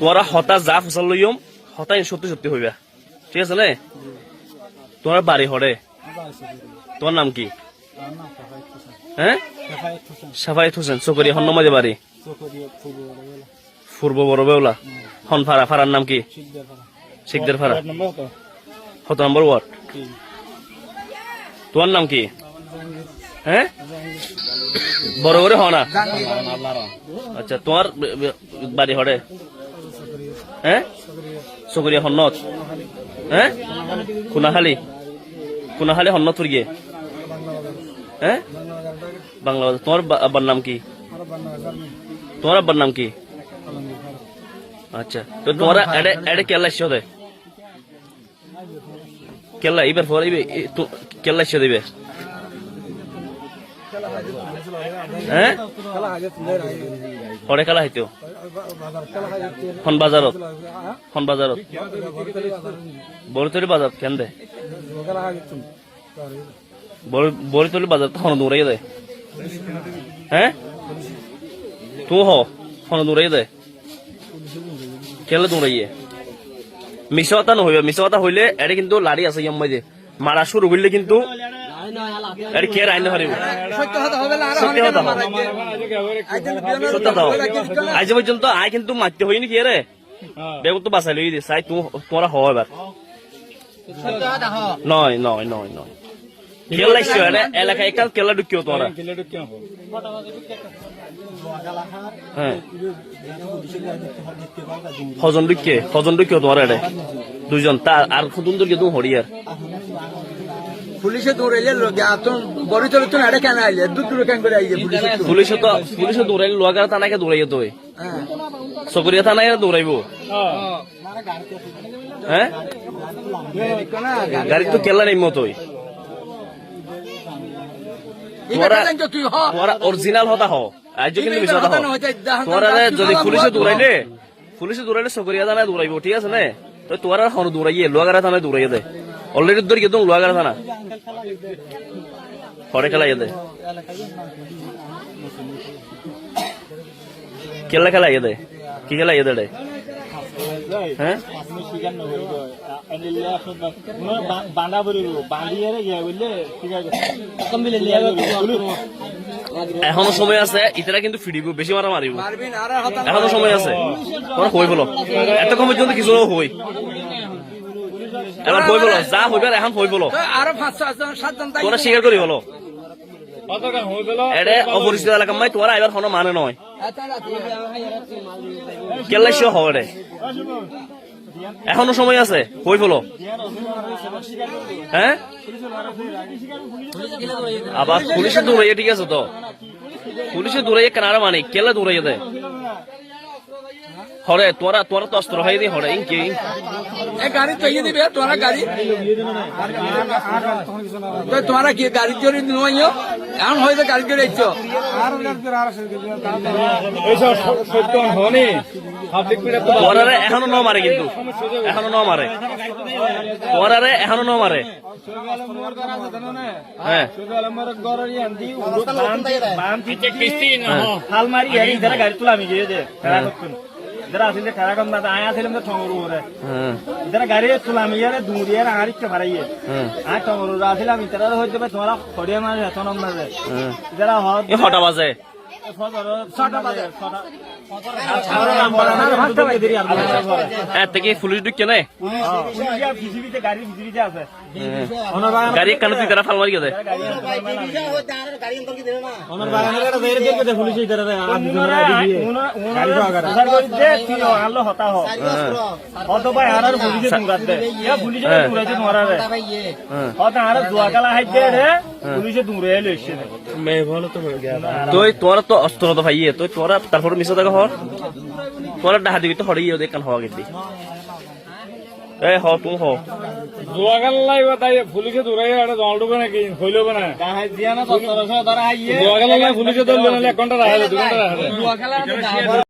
তোরা হতা যা ফসল লইম হতাই সত্যি সত্যি হইবা। ঠিক আছে নে? তোমার বাড়ি হরে তোমার নাম কি? হ্যাঁ সাফায়েত হোসেন চকরিয়া হন নমাজে বাড়ি পূর্ব বড় বেউলা হন ফাড়া ফাড়ার নাম কি? কত নম্বর ওয়ার্ড তোমার নাম কি? হ্যাঁ? বড় করে হনা আচ্ছা তোমার বাড়ি হরে? হ্যাঁ? চকরিয়া হন্নত? হ্যাঁ? কোনাখালী কোনাখালী হন্নত গিয়ে? হ্যাঁ? বাংলাদেশ তোমার আব্বার নাম কি? তোমার আব্বার নাম কি? আচ্ছা তো তোমার এডে এডে কেলা এসে দে কেলা এবার পরে কেলা এসে দিবে হরে খেলা হইতো? হন বাজারত বরিতলি বাজার কেন দে? বরিতলি বাজার তো হন দৌড়াই দে। হ্যাঁ তো হ দৌড়াই দে। কেলে দৌড়াইয়ে মিছা কথা নহইবা কথা হইলে এটা কিন্তু লাড়ি আছে মারা শুরু করলে কিন্তু এটা কে রাইন হারিব? সত্য কথা হবে সত্য কথা আজ পর্যন্ত আই কিন্তু মারতে হইনি কি রে বেগুন তো বাঁচাই লই দিস আই তোমরা হও এবার। নয় নয় নয় নয়। ঢুকিও তোমরা। হ্যাঁ হজন ঢুকে হজন ঢুকিও তোমার এটা দুইজন। তার আর খুদুন দুর্গে তুমি হরিয়ার পুলিশে দৌড়াইলে লোক আতন বড়ি তোলে তো এড়ে কেন আইলে? দূর দূর কেন করে আইলে পুলিশে তো। পুলিশে দৌড়াইলে লোয়াগার থানাকে দৌড়াইয়ে তো হ্যাঁ। চকরিয়া থানায় দৌড়াইব। হ্যাঁ? গাড়ি তো কেলা নেই মতোই। তোরা অরিজিনাল হতা হ। আজ কিন্তু হতা তোরা যদি পুলিশে দৌড়াইলে পুলিশে দৌড়াইলে চকরিয়া থানায় দৌড়াইব ঠিক আছে নে? তো তোরা হন দৌড়াইয়ে লোয়াগারা থানায় দৌড়াইয়ে দে। অলরেডি ধর গিয়ে লোয়াগারা থানা? হরে খেলা ইয়ে দে কেলা খেলা ইয়ে দে কি খেলা রে? হ্যাঁ? এখনও সময় আছে, ইতারা কিন্তু ফিরিব, বেশি মারা মারিব। না এখনও সময় আছে। হই বলো। এত কম পর্যন্ত কিছু হই। এবার হই বলো যা হইবার এখন হই বলো। তো আরও পাঁচ সাতজন তোরা স্বীকার করি বলো। এডে অপরিচিত এলাকা মাই তোরা এবার কোনো মানে নয়। কেলাই শিও হবে রে এখনও সময় আছে হই বলো। হ্যাঁ? আবার পুলিশে দৌড়াইয়ে ঠিক আছে তো। পুলিশে দৌড়াইয়ে কেনারা মানে কেলা দৌড়াইয়ে দেয় হরে তোরা তোরা তো অস্ত্র দি হরে ইনকে এ গাড়ি তো ইয়ে দিবে তোরা গাড়ি। তো তোরা কি গাড়ি নইও এখন হয়তো গাড়ি আইছো। তোরারে এখনও ন মারে কিন্তু। এখনও ন মারে। তোরারে এখনও ন মারে। হ্যাঁ। হাল মারি গাড়ি তুলা আমি গিয়ে দে। যারা আসলে খেলা করতাম না আয় আসলে তো ঠঙ্গর উপরে যারা গাড়ি তুলা আমি ইয়ারে দুরিয়ে আর ইচ্ছে মারাইয়ে হ্যাঁ আয় ঠঙ্গর আসলে আমি তারা হইতে পারে তোমরা খড়িয়ে মারে এত নম্বর যারা হদ হটা বাজে ছটা বাজে ছটা থেকে পুলিশ নে গাড়ি হ্যাঁ। কানে তুই তারা ফাল মারি গেছে ভাই পুলিশে হ্যাঁ। হ্যাঁ তো তোরা অস্ত্র তো তুই তোরা তারপর মিশা থাকা হর তোরা ডাহা দিবি তো হরে ইয়ে দেখান হওয়া গেছি এ হ তুমি হ। জোয়া গেল লাগবে তাই পুলিশে দূরাই এটা জল ঢুকে নাকি হইল না। গাহাই দিয়া না 1700 ধরা হাইয়ে জোয়া গেল পুলিশে ধরলে এক ঘণ্টা রাখা যায় দু ঘণ্টা রাখা যায়